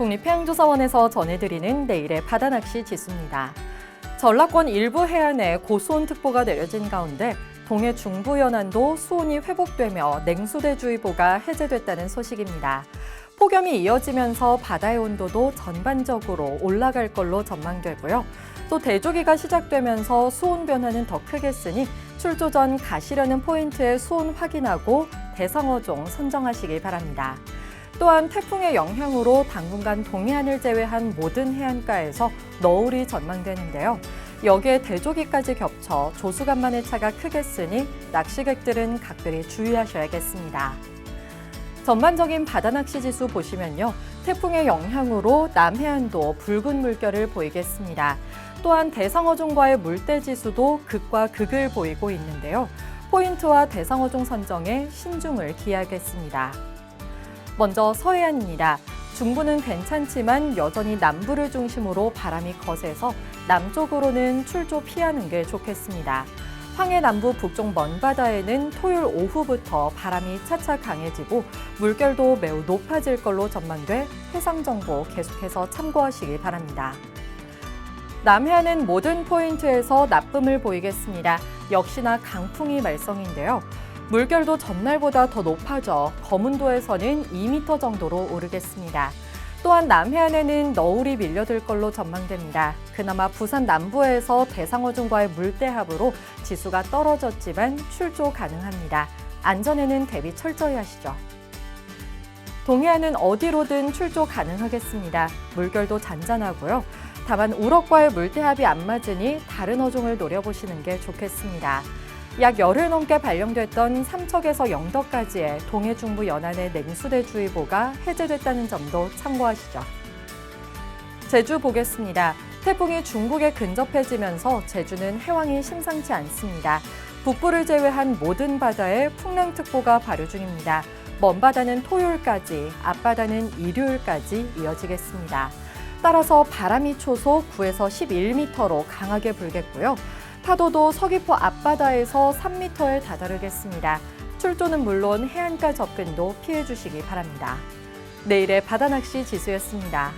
국립해양조사원에서 전해드리는 내일의 바다낚시 지수입니다. 전라권 일부 해안에 고수온특보가 내려진 가운데 동해 중부 연안도 수온이 회복되며 냉수대주의보가 해제됐다는 소식입니다. 폭염이 이어지면서 바다의 온도도 전반적으로 올라갈 걸로 전망되고요. 또 대조기가 시작되면서 수온 변화는 더 크겠으니 출조 전 가시려는 포인트의 수온 확인하고 대상어종 선정하시기 바랍니다. 또한 태풍의 영향으로 당분간 동해안을 제외한 모든 해안가에서 너울이 전망되는데요. 여기에 대조기까지 겹쳐 조수간만의 차가 크겠으니 낚시객들은 각별히 주의하셔야겠습니다. 전반적인 바다 낚시 지수 보시면요. 태풍의 영향으로 남해안도 붉은 물결을 보이겠습니다. 또한 대상어종과의 물때 지수도 극과 극을 보이고 있는데요. 포인트와 대상어종 선정에 신중을 기하겠습니다. 먼저 서해안입니다. 중부는 괜찮지만 여전히 남부를 중심으로 바람이 거세서 남쪽으로는 출조 피하는 게 좋겠습니다. 황해 남부 북쪽 먼바다에는 토요일 오후부터 바람이 차차 강해지고 물결도 매우 높아질 걸로 전망돼 해상 정보 계속해서 참고하시기 바랍니다. 남해안은 모든 포인트에서 나쁨을 보이겠습니다. 역시나 강풍이 말썽인데요. 물결도 전날보다 더 높아져 거문도에서는 2m 정도로 오르겠습니다. 또한 남해안에는 너울이 밀려들 걸로 전망됩니다. 그나마 부산 남부에서 대상어종과의 물대합으로 지수가 떨어졌지만 출조 가능합니다. 안전에는 대비 철저히 하시죠. 동해안은 어디로든 출조 가능하겠습니다. 물결도 잔잔하고요. 다만 우럭과의 물대합이 안 맞으니 다른 어종을 노려보시는 게 좋겠습니다. 약 열흘 넘게 발령됐던 삼척에서 영덕까지의 동해 중부 연안의 냉수대주의보가 해제됐다는 점도 참고하시죠. 제주 보겠습니다. 태풍이 중국에 근접해지면서 제주는 해왕이 심상치 않습니다. 북부를 제외한 모든 바다에 풍랑특보가 발효 중입니다. 먼 바다는 토요일까지, 앞바다는 일요일까지 이어지겠습니다. 따라서 바람이 초속 9에서 11m로 강하게 불겠고요. 파도도 서귀포 앞바다에서 3m에 다다르겠습니다. 출조는 물론 해안가 접근도 피해 주시기 바랍니다. 내일의 바다 낚시 지수였습니다.